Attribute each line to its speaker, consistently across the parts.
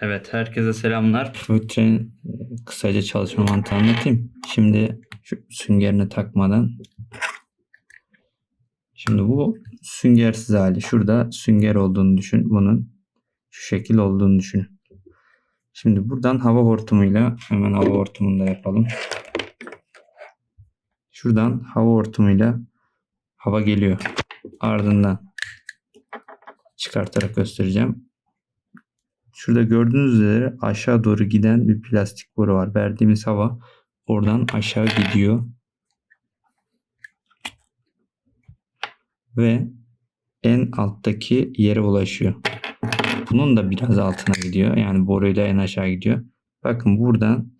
Speaker 1: Evet, herkese selamlar. Filtrenin e, kısaca çalışma mantığını anlatayım. Şimdi şu süngerini takmadan Şimdi bu süngersiz hali. Şurada sünger olduğunu düşün. Bunun şu şekil olduğunu düşün. Şimdi buradan hava hortumuyla hemen hava hortumunu da yapalım. Şuradan hava hortumuyla hava geliyor. Ardından çıkartarak göstereceğim. Şurada gördüğünüz üzere aşağı doğru giden bir plastik boru var. Verdiğimiz hava oradan aşağı gidiyor. Ve en alttaki yere ulaşıyor. Bunun da biraz altına gidiyor. Yani boruyla en aşağı gidiyor. Bakın buradan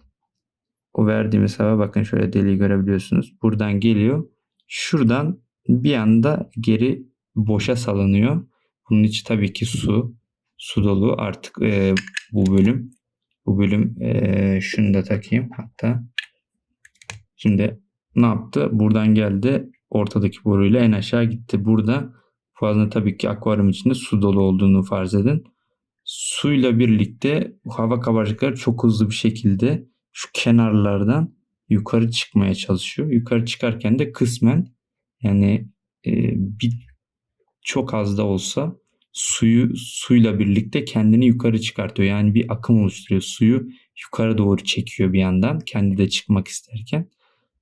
Speaker 1: o verdiğimiz hava bakın şöyle deliği görebiliyorsunuz. Buradan geliyor. Şuradan bir anda geri boşa salınıyor. Bunun içi tabii ki su. Su dolu artık e, bu bölüm. Bu bölüm e, şunu da takayım hatta. Şimdi ne yaptı? Buradan geldi. Ortadaki boruyla en aşağı gitti. Burada fazla tabii ki akvaryum içinde su dolu olduğunu farz edin. Suyla birlikte hava kabarcıkları çok hızlı bir şekilde şu kenarlardan yukarı çıkmaya çalışıyor. Yukarı çıkarken de kısmen yani e, bir çok az da olsa suyu suyla birlikte kendini yukarı çıkartıyor. Yani bir akım oluşturuyor. Suyu yukarı doğru çekiyor bir yandan kendi de çıkmak isterken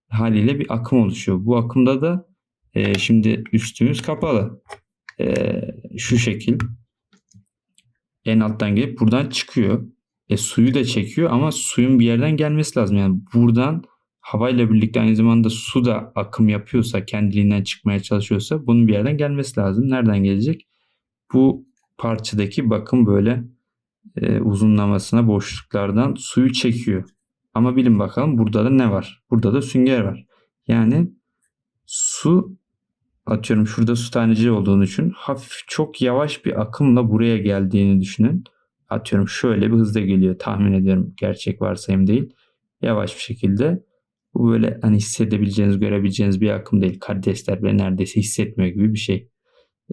Speaker 1: haliyle bir akım oluşuyor. Bu akımda da e, şimdi üstümüz kapalı. E, şu şekil en alttan gelip buradan çıkıyor. E, suyu da çekiyor ama suyun bir yerden gelmesi lazım. Yani buradan havayla birlikte aynı zamanda su da akım yapıyorsa, kendiliğinden çıkmaya çalışıyorsa bunun bir yerden gelmesi lazım. Nereden gelecek? Bu parçadaki bakım böyle e, uzunlamasına boşluklardan suyu çekiyor. Ama bilin bakalım burada da ne var? Burada da sünger var. Yani su atıyorum şurada su taneciği olduğunu düşün. Hafif çok yavaş bir akımla buraya geldiğini düşünün. Atıyorum şöyle bir hızda geliyor. Tahmin ediyorum gerçek varsayım değil. Yavaş bir şekilde. Bu böyle hani hissedebileceğiniz, görebileceğiniz bir akım değil. Karidesler bile neredeyse hissetmiyor gibi bir şey.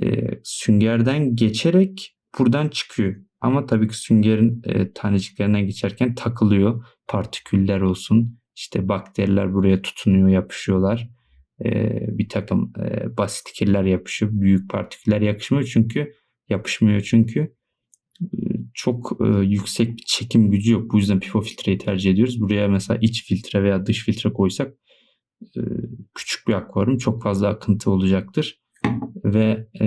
Speaker 1: Ee, süngerden geçerek buradan çıkıyor. Ama tabii ki süngerin e, taneciklerinden geçerken takılıyor. Partiküller olsun. İşte bakteriler buraya tutunuyor, yapışıyorlar. E, bir takım e, basit kirler yapışıyor. Büyük partiküller yakışmıyor çünkü yapışmıyor çünkü e, çok e, yüksek bir çekim gücü yok. Bu yüzden pipo filtreyi tercih ediyoruz. Buraya mesela iç filtre veya dış filtre koysak e, küçük bir akvaryum çok fazla akıntı olacaktır. Ve e,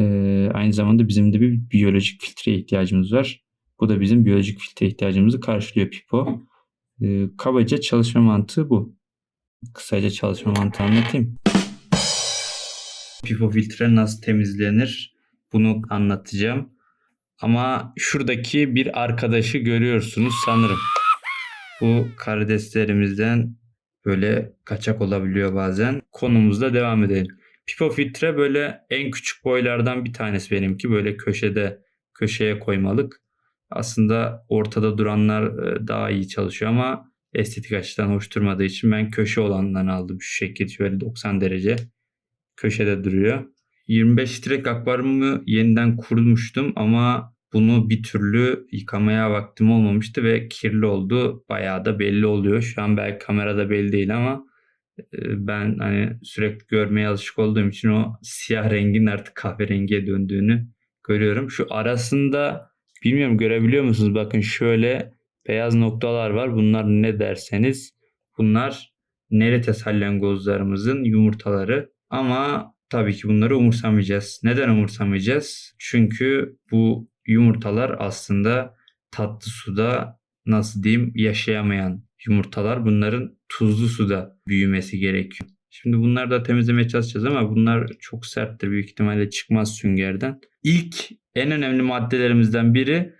Speaker 1: aynı zamanda bizim de bir biyolojik filtreye ihtiyacımız var. Bu da bizim biyolojik filtre ihtiyacımızı karşılıyor pipo. E, kabaca çalışma mantığı bu. Kısaca çalışma mantığı anlatayım. Pipo filtre nasıl temizlenir? Bunu anlatacağım. Ama şuradaki bir arkadaşı görüyorsunuz sanırım. Bu karideslerimizden böyle kaçak olabiliyor bazen. Konumuzda devam edelim. Pipo filtre böyle en küçük boylardan bir tanesi benimki. Böyle köşede köşeye koymalık. Aslında ortada duranlar e, daha iyi çalışıyor ama estetik açıdan hoş durmadığı için ben köşe olandan aldım. Şu şekil şöyle 90 derece köşede duruyor. 25 litrelik akvaryumu yeniden kurmuştum ama bunu bir türlü yıkamaya vaktim olmamıştı ve kirli oldu. Bayağı da belli oluyor. Şu an belki kamerada belli değil ama ben hani sürekli görmeye alışık olduğum için o siyah rengin artık kahverengiye döndüğünü görüyorum. Şu arasında bilmiyorum görebiliyor musunuz? Bakın şöyle beyaz noktalar var. Bunlar ne derseniz bunlar nerete salyangozlarımızın yumurtaları. Ama tabii ki bunları umursamayacağız. Neden umursamayacağız? Çünkü bu yumurtalar aslında tatlı suda nasıl diyeyim yaşayamayan yumurtalar. Bunların tuzlu suda büyümesi gerekiyor. Şimdi bunları da temizlemeye çalışacağız ama bunlar çok serttir. Büyük ihtimalle çıkmaz süngerden. İlk en önemli maddelerimizden biri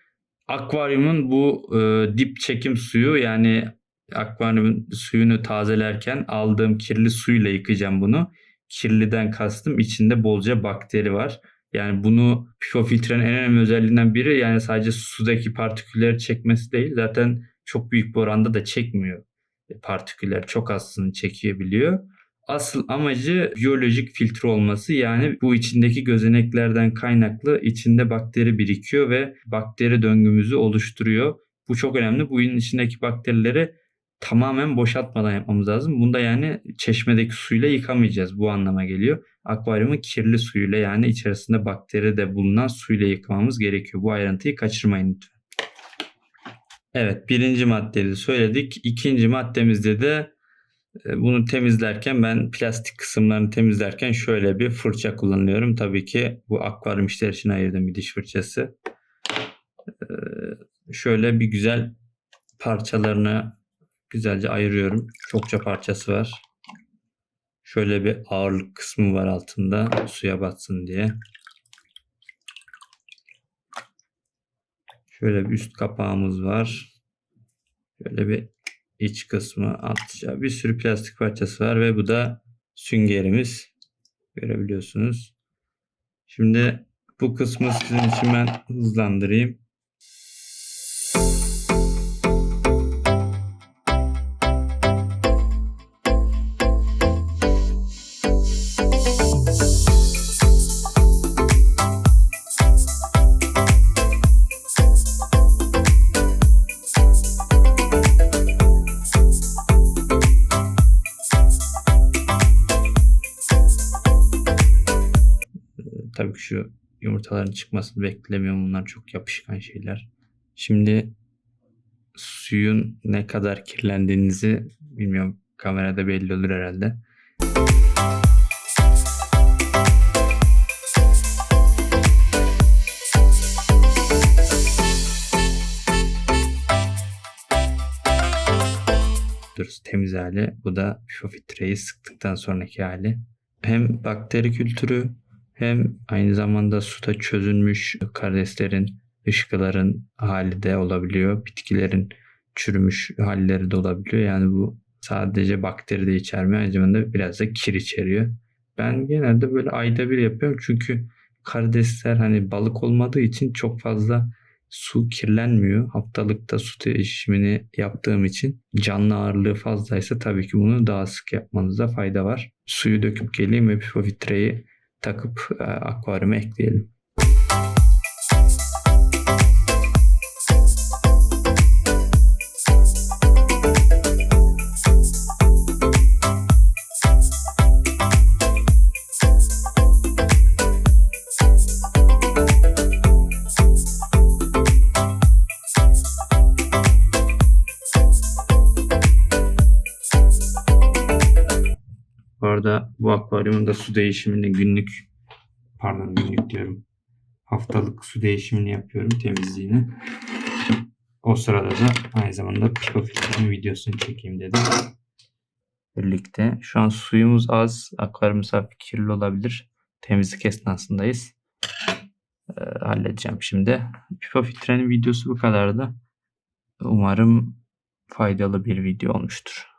Speaker 1: akvaryumun bu e, dip çekim suyu yani akvaryumun suyunu tazelerken aldığım kirli suyla yıkayacağım bunu. Kirliden kastım içinde bolca bakteri var. Yani bunu pipo filtrenin en önemli özelliğinden biri yani sadece sudaki partikülleri çekmesi değil. Zaten çok büyük bir oranda da çekmiyor. E, partiküller çok azını çekebiliyor. Asıl amacı biyolojik filtre olması yani bu içindeki gözeneklerden kaynaklı içinde bakteri birikiyor ve bakteri döngümüzü oluşturuyor. Bu çok önemli. Bu içindeki bakterileri tamamen boşaltmadan yapmamız lazım. Bunda yani çeşmedeki suyla yıkamayacağız. Bu anlama geliyor. Akvaryumun kirli suyuyla yani içerisinde bakteri de bulunan suyla yıkamamız gerekiyor. Bu ayrıntıyı kaçırmayın lütfen. Evet birinci maddeyi de söyledik. İkinci maddemizde de e, bunu temizlerken ben plastik kısımlarını temizlerken şöyle bir fırça kullanıyorum. Tabii ki bu akvaryum işleri için ayırdığım bir diş fırçası. Ee, Şöyle bir güzel parçalarını güzelce ayırıyorum. Çokça parçası var. Şöyle bir ağırlık kısmı var altında suya batsın diye. Şöyle bir üst kapağımız var. Şöyle bir iç kısmı altça bir sürü plastik parçası var ve bu da süngerimiz. Görebiliyorsunuz. Şimdi bu kısmı sizin için ben hızlandırayım. Şu yumurtaların çıkmasını beklemiyorum. Bunlar çok yapışkan şeyler. Şimdi suyun ne kadar kirlendiğinizi bilmiyorum. Kamerada belli olur herhalde. Dur, temiz hali. Bu da filtreyi sıktıktan sonraki hali. Hem bakteri kültürü hem aynı zamanda suda çözülmüş karideslerin, ışkıların hali de olabiliyor. Bitkilerin çürümüş halleri de olabiliyor. Yani bu sadece bakteri de içermiyor. Aynı zamanda biraz da kir içeriyor. Ben genelde böyle ayda bir yapıyorum. Çünkü karidesler hani balık olmadığı için çok fazla su kirlenmiyor. Haftalıkta su değişimini yaptığım için canlı ağırlığı fazlaysa tabii ki bunu daha sık yapmanızda fayda var. Suyu döküp geleyim ve pipo filtreyi takıp e, akvaryuma ekleyelim. Bu arada bu akvaryumun da su değişimini günlük pardon günlük diyorum. Haftalık su değişimini yapıyorum temizliğini. O sırada da aynı zamanda pico filtrenin videosunu çekeyim dedim. Birlikte. Şu an suyumuz az. Akvaryumumuz hafif kirli olabilir. Temizlik esnasındayız. Ee, halledeceğim şimdi. Pipo filtrenin videosu bu kadardı. Umarım faydalı bir video olmuştur.